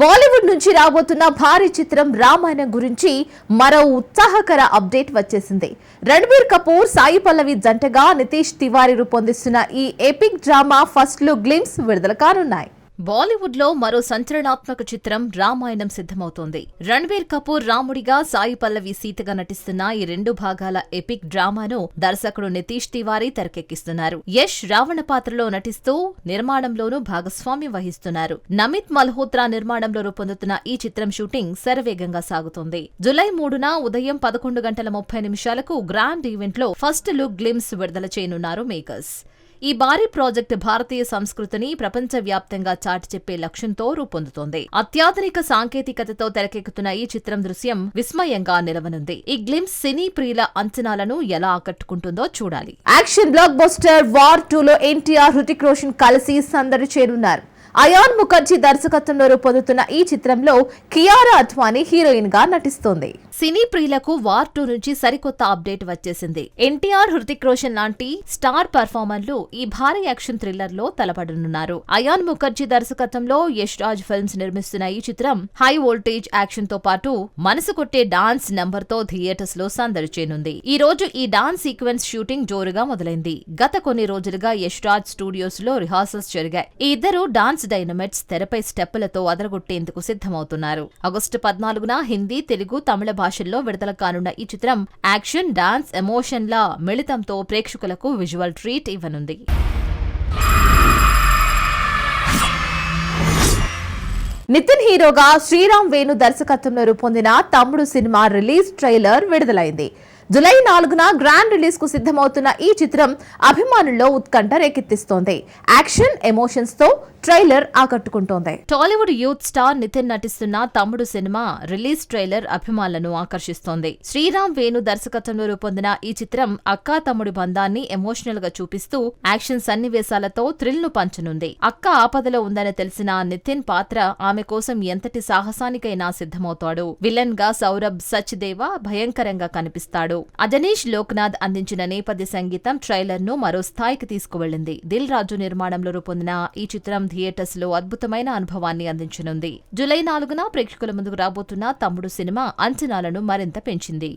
బాలీవుడ్ నుంచి రాబోతున్న భారీ చిత్రం రామాయణం గురించి మరో ఉత్సాహకర అప్డేట్ వచ్చేసింది. రణబీర్ కపూర్ సాయి పల్లవి జంటగా నితీష్ తివారీ రూపొందిస్తున్న ఈ epic drama first look glimpse విడుదల కానున్నాయి. బాలీవుడ్లో మరో సంచలనాత్మక చిత్రం రామాయణం సిద్ధమవుతోంది. రణ్వీర్ కపూర్ రాముడిగా సాయి పల్లవి సీతగా నటిస్తున్న ఈ రెండు భాగాల ఎపిక్ డ్రామాను దర్శకుడు నితీష్ తివారీ తెరకెక్కిస్తున్నారు. యష్ రావణ పాత్రలో నటిస్తూ నిర్మాణంలోనూ భాగస్వామ్యం వహిస్తున్నారు. నమిత్ మల్హోత్రా నిర్మాణంలో రూపొందుతున్న ఈ చిత్రం షూటింగ్ శరవేగంగా సాగుతోంది. జులై మూడున ఉదయం పదకొండు గంటల ముప్పై నిమిషాలకు గ్రాండ్ ఈవెంట్లో ఫస్ట్ లుక్ గ్లిమ్స్ విడుదల చేయనున్నారు మేకర్స్. ఈ భారీ ప్రాజెక్టు భారతీయ సంస్కృతిని ప్రపంచవ్యాప్తంగా చాటి చెప్పే లక్ష్యంతో రూపొందుతోంది. అత్యాధునిక సాంకేతికతతో తెరకెక్కుతున్న ఈ చిత్రం దృశ్యం విస్మయంగా నిలవనుంది. ఈ గ్లిమ్స్ సినీ ప్రియుల అంచనాలను ఎలా ఆకట్టుకుంటుందో చూడాలి. Action blockbuster war two లో ఎన్టీఆర్ హృతిక్ రోషన్ కలిసి సందడి చేరున్నారు. అయాన్ ముఖర్జీ దర్శకత్వంలో రూపొందుతున్న ఈ చిత్రంలో కియారా అద్వానీ హీరోయిన్గా నటిస్తోంది. సినీ ప్రియులకు వార్ టూ నుంచి సరికొత్త అప్డేట్ వచ్చేసింది. ఎన్టీఆర్ హృతిక్ రోషన్ లాంటి స్టార్ పర్ఫార్మర్లు ఈ భారీ యాక్షన్ థ్రిల్లర్లో తలపడనున్నారు. అయాన్ ముఖర్జీ దర్శకత్వంలో యష్ రాజ్ ఫిల్మ్స్ నిర్మిస్తున్న ఈ చిత్రం హై వోల్టేజ్ యాక్షన్తో పాటు మనసు కొట్టే డాన్స్ నంబర్తో థియేటర్స్లో సందడి చేయనుంది. ఈ రోజు ఈ డాన్స్ సీక్వెన్స్ షూటింగ్ జోరుగా మొదలైంది. గత కొన్ని రోజులుగా యష్ రాజ్ స్టూడియోస్లో రిహార్సల్స్ జరిగాయి. ఈ ఇద్దరు డాన్స్ డైనమిట్స్ తెరపై స్టెప్పులతో అదరగొట్టేందుకు సిద్ధమవుతున్నారు. ఆగస్టు పద్నాలుగున హిందీ తెలుగు తమిళ భాషల్లో విడుదల కానున్న ఈ చిత్రం యాక్షన్ డాన్స్ ఎమోషన్ల మిళితంతో ప్రేక్షకులకు విజువల్ ట్రీట్ ఇవ్వనుంది. నితిన్ హీరోగా శ్రీరామ్ వేణు దర్శకత్వంలో రూపొందిన తమ్ముడు సినిమా రిలీజ్ ట్రైలర్ విడుదలైంది. జులై నాలుగున గ్రాండ్ రిలీజ్కు సిద్ధమవుతున్న ఈ చిత్రం అభిమానుల్లో ఉత్కంఠ రేకెత్తిస్తోంది. యాక్షన్ ఎమోషన్స్తో ట్రైలర్ ఆకట్టుకుంటోంది. టాలీవుడ్ యూత్ స్టార్ నితిన్ నటిస్తున్న తమ్ముడు సినిమా రిలీజ్ ట్రైలర్ అభిమానులను ఆకర్షిస్తోంది. శ్రీరామ్ వేణు దర్శకత్వంలో రూపొందిన ఈ చిత్రం అక్కా తమ్ముడి బంధాన్ని ఎమోషనల్గా చూపిస్తూ యాక్షన్ సన్నివేశాలతో థ్రిల్ను పంచనుంది. అక్క ఆపదలో ఉందని తెలిసిన నితిన్ పాత్ర ఆమె కోసం ఎంతటి సాహసానికైనా సిద్ధమవుతాడు. విలన్గా సౌరభ్ సచ్దేవ భయంకరంగా కనిపిస్తాడు. అజనీష్ లోక్నాథ్ అందించిన నేపథ్య సంగీతం ట్రైలర్ను మరో స్థాయికి తీసుకువెళ్ళింది దిల్ రాజు నిర్మాణంలో రూపొందిన ఈ చిత్రం థియేటర్స్లో అద్భుతమైన అనుభవాన్ని అందించనుంది. జులై నాలుగున ప్రేక్షకుల ముందుకు రాబోతున్న తమ్ముడు సినిమా అంచనాలను మరింత పెంచింది.